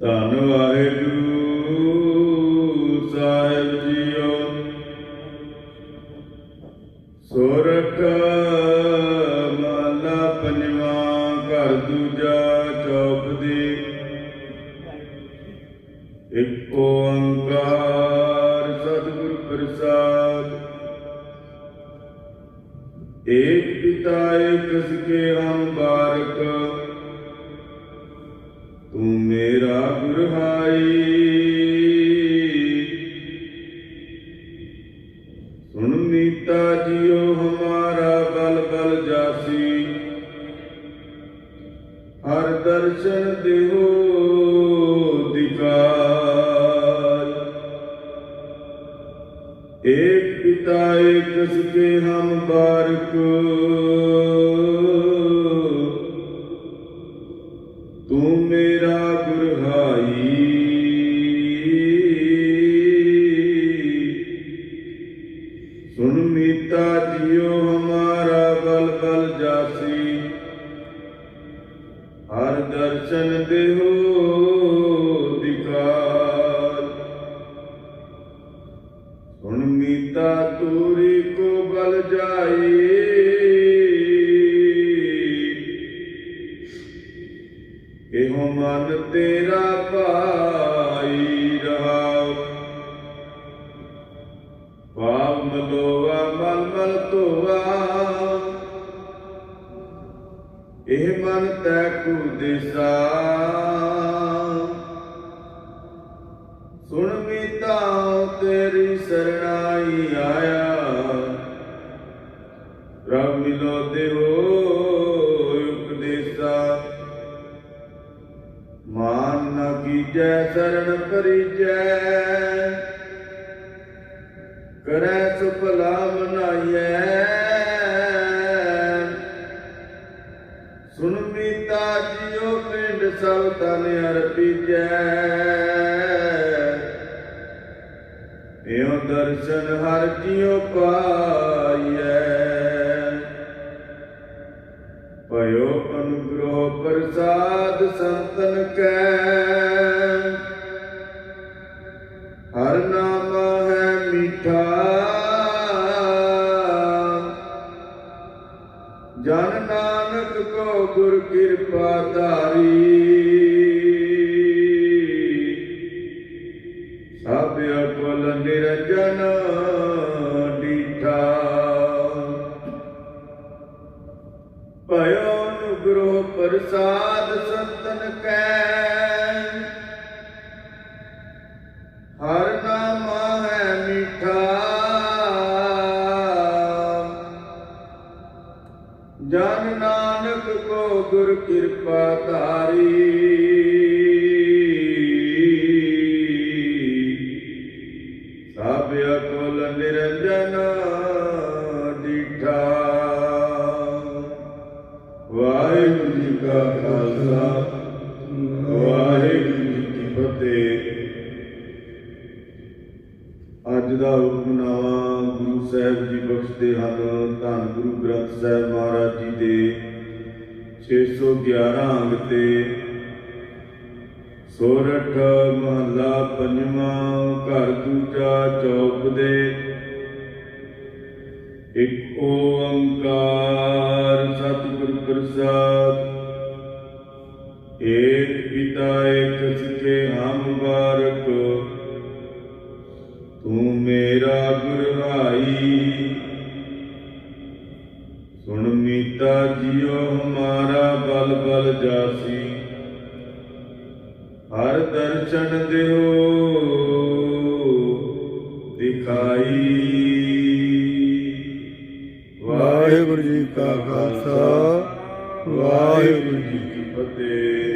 ਧੰਨ ਵਾਹਿਗੁਰੂ ਸਾਹਿਬ ਜੀਓ ਸੋਰਠ ਮਹਲਾ ਪੰਜਵਾਂ ਘਰ ਦੂਜਾ ਚੌਪ ਦੀ ਇੱਕ ਓੰਕਾਰ ਸਤਿਗੁਰ ਪ੍ਰਸਾਦ ਏਕ ਪਿਤਾ ਏਕ ਸਕੇ ਹਮ ਬਾਰਕ ਤੂੰ ਮੇਰਾ ਗੁਰਹਾਈ। ਸੁਣ ਮੀਤਾ ਜੀਓ, ਹਮਾਰਾ ਬਲ ਬਲ ਜਾਸੀ। ਹਰ ਦਰਸ਼ਨ ਦੇਹੋ ਦਿਕਾਰ ਏਕ ਪਿਤਾ, ਏਕ ਸਕੇ ਹਮ ਬਾਰਕ। ਤੂੰ ਮੇਰਾ ਗੁਰਹਾਈ। ਸੁਣ ਮੀਤਾ ਜਿਉ ਹਮਾਰਾ ਬਲ ਬਲ ਜਾਸੀ। ਹਰ ਦਰਸ਼ਨ ਦੇਹੋ ਇਹ ਮਨ ਤੈ ਕੂ ਦਿਸਾ। ਸੁਣ ਮੀਤਾ ਤੇਰੀ ਸਰਣਾਈ ਆਇਆ। ਰਬ ਮਿਲੋ ਦੇਵੋ ਉਪਦੇਸਾ। ਮਾਨ ਨ ਕੀਜੈ, ਸਰਣ ਪਰਿਜੈ ਕਰੈ ਸੁਪਲਾ ਮਨਾਈਐ। ਸਭ ਤਨ ਅਰਪੀਜੈ ਇਉ ਦਰਸ਼ਨ ਹਰ ਜਿਉ ਪਾਈਐ ਜਨ ਨਾਨਕ ਕੋ ਗੁਰ ਕਿਰਪਾ ਧਾਰੀ। ਸਭ ਅਕਲ ਨਿਰਜਨ ਡੀਠਾ। ਭਇਓ ਨੁਗਰੋ ਪ੍ਰਸਾਦ ਸੰਤਨ ਕੈ। ਕੋ ਗੁਰ ਕਿਰਪਾ ਧਾਰੀ ਸਭ ਅਕਲ ਨਿਰੰਜਨ ਦੀਠਾ ਵਾਹਿਗੁਰੂ ਜੀ ਕਾ ਖਾਲਸਾ ਵਾਹਿਗੁਰੂ ਜੀ ਕੀ ਫਤਿਹ ਅੱਜ ਦਾ ਹੁਕਮਨਾਮਾ ਗੁਰੂ ਸਾਹਿਬ ਜੀ ਬਖਸ਼ਦੇ ਹਨ ਧੰਨ ਗੁਰੂ ਗ੍ਰੰਥ ਸਾਹਿਬ ਮਹਾਰਾਜ ਜੀ ਦੇ 611 ਅੰਗ ਤੇ ਸੋਰਠ ਮਹੱਲਾ ਪੰਜਵਾਂ ਘਰ ਦੂਜਾ ਚੌਪ ਦੇ ਇੱਕ ਓੰਕਾਰ ਸਤਿਗੁਰ ਪ੍ਰਸਾਦ। ਏਕ ਪਿਤਾ, ਏਕ ਸਕੇ ਹਮ ਬਾਰਕ ਤੂੰ ਮੇਰਾ ਗੁਰਹਾਈ ਸੁਣ ਮੀਤਾ ਜਿਉ ਹਮਾਰਾ ਬਲ ਬਲ ਜਾਸੀ। ਹਰ ਦਰਸ਼ਨ ਦਿਓ ਦਿਖਾਈ। ਵਾਹਿਗੁਰੂ ਜੀ ਕਾ ਖਾਲਸਾ ਵਾਹਿਗੁਰੂ ਜੀ ਕੀ ਫਤਿਹ।